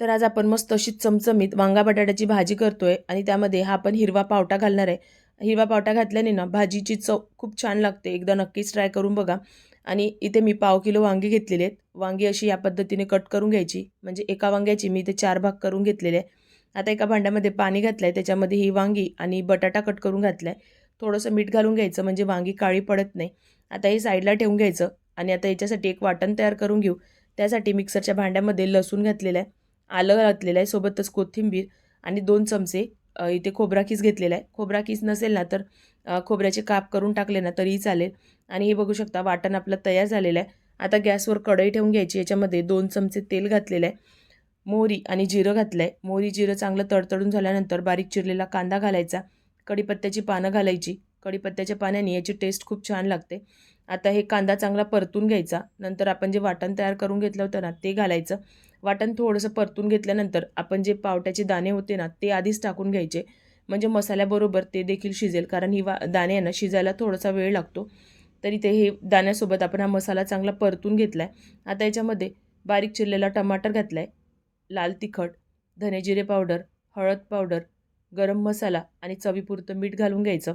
तर आज आपण मस्त अशी चमचमीत वांगा बटाट्याची भाजी करतोय आणि त्यामध्ये हा आपण हिरवा पावटा घालणार आहे. हिरवा पावटा घातल्याने ना भाजीची चव खूप छान लागते. एकदा नक्कीच ट्राय करून बघा. आणि इथे मी पाव किलो वांगी घेतलेले आहेत. वांगी अशी या पद्धतीने कट करून घ्यायची. म्हणजे एका वांग्याची मी इथे चार भाग करून घेतलेले आहे आता एका भांड्यामध्ये पाणी घातलं आहे त्याच्यामध्ये ही वांगी आणि बटाटा कट करून घातला आहे थोडंसं मीठ घालून घ्यायचं. म्हणजे वांगी काळी पडत नाही. आता हे साईडला ठेवून घ्यायचं. आणि आता याच्यासाठी एक वाटण तयार करून घेऊ. त्यासाठी मिक्सरच्या भांड्यामध्ये लसूण घातलेलं आहे. आलं घातलेलं आहे सोबतच कोथिंबीर आणि दोन चमचे इथे खोबरा किस घेतलेला आहे. खोबरा किस नसेल ना तर खोबऱ्याचे काप करून टाकले ना तरीही चालेल. आणि हे बघू शकता वाटण आपलं तयार झालेलं आहे. आता गॅसवर कढई ठेवून घ्यायची याच्यामध्ये दोन चमचे तेल घातलेलं आहे. मोहरी आणि जिरं घातलं आहे मोहरी जिरं चांगलं तडतडून झाल्यानंतर बारीक चिरलेला कांदा घालायचा. कढीपत्त्याची पानं घालायची. कढीपत्त्याच्या पाण्याने याची टेस्ट खूप छान लागते. आता हे कांदा चांगला परतून घ्यायचा. नंतर आपण जे वाटण तयार करून घेतलं होतं ना ते घालायचं. वाटण थोडंसं परतून घेतल्यानंतर आपण जे पावट्याचे दाणे होते ना ते आधीच टाकून घ्यायचे. म्हणजे मसाल्याबरोबर ते देखील शिजेल कारण ही वा दाणे आहे ना शिजायला थोडासा वेळ लागतो. तरी ते हे दाण्यासोबत आपण हा मसाला चांगला परतून घेतला आहे आता याच्यामध्ये बारीक चिरलेला टमाटर घातला आहे लाल तिखट धनेजिरे पावडर हळद पावडर गरम मसाला आणि चवीपुरतं मीठ घालून घ्यायचं.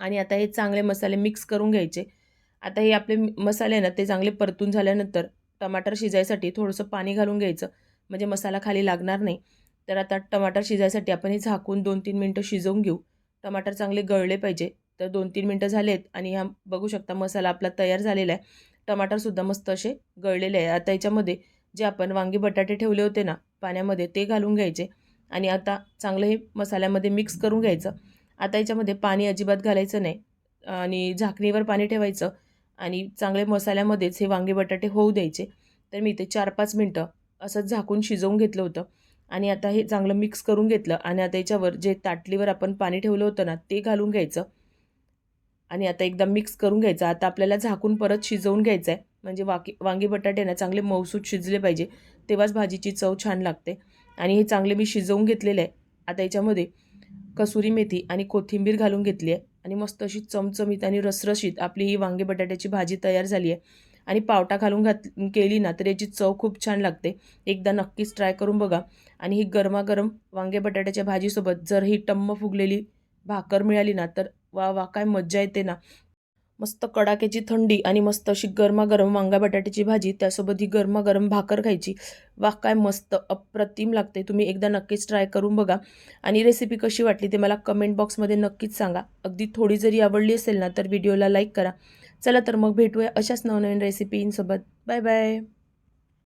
आणि आता हे चांगले मसाले मिक्स करून घ्यायचे. आता हे आपले मसाले आहे ना ते चांगले परतून झाल्यानंतर टमाटर शिजायसाठी थोडंसं पाणी घालून घ्यायचं. म्हणजे मसाला खाली लागणार नाही. तर आता टमाटर शिजायसाठी आपण हे झाकून दोन तीन मिनटं शिजवून घेऊ. टमाटर चांगले गळले पाहिजे. तर दोन तीन मिनटं झालेत आणि हा बघू शकता मसाला आपला तयार झालेला आहे. टमाटरसुद्धा मस्त असे गळलेले आहे. आता याच्यामध्ये जे आपण वांगी बटाटे ठेवले होते ना पाण्यामध्ये ते घालून घ्यायचे. आणि आता चांगलं हे मसाल्यामध्ये मिक्स करून घ्यायचं. आता याच्यामध्ये पाणी अजिबात घालायचं नाही. आणि झाकणीवर पाणी ठेवायचं. आणि चांगले मसाल्यामध्येच हे वांगे बटाटे होऊ द्यायचे. तर मी इथे चार पाच मिनटं असंच झाकून शिजवून घेतलं होतं. आणि आता हे चांगलं मिक्स करून घेतलं आणि आता याच्यावर जे ताटलीवर आपण पाणी ठेवलं होतं ना ते घालून घ्यायचं. आणि आता एकदा मिक्स करून घ्यायचं. आता आपल्याला झाकून परत शिजवून घ्यायचं आहे म्हणजे वाकी वांगी बटाटे ना चांगले मौसूद शिजले पाहिजे. तेव्हाच भाजीची चव छान लागते. आणि हे चांगले मी शिजवून घेतलेले आहे. आता याच्यामध्ये कसुरी मेथी आणि कोथिंबीर घालून घेतली आहे. आणि मस्त अशी चमचमीत आणि रसरशीत आपली ही वांगे बटाट्याची भाजी तयार झाली आहे. आणि पावटा घालून घात केली ना तर याची चव खूप छान लागते. एकदा नक्कीच ट्राय करून बघा. आणि ही गरमागरम वांगे बटाट्याच्या भाजीसोबत जर ही टम्म फुगलेली भाकर मिळाली ना तर वा वा काय मज्जा येते ना. मस्त कडाक्याची थंडी आणि मस्त अशी गरमागरम वांगा बटाट्याची भाजी त्यासोबत ही गरमागरम भाकर खायची. वा काय मस्त अप्रतिम लागते तुम्ही एकदा नक्कीच ट्राय करून बघा. आणि रेसिपी कशी वाटली ते मला कमेंट बॉक्समध्ये नक्कीच सांगा. अगदी थोडी जरी आवडली असेल ना तर व्हिडिओला लाईक करा. चला तर मग भेटूया अशाच नवनवीन रेसिपींसोबत बाय बाय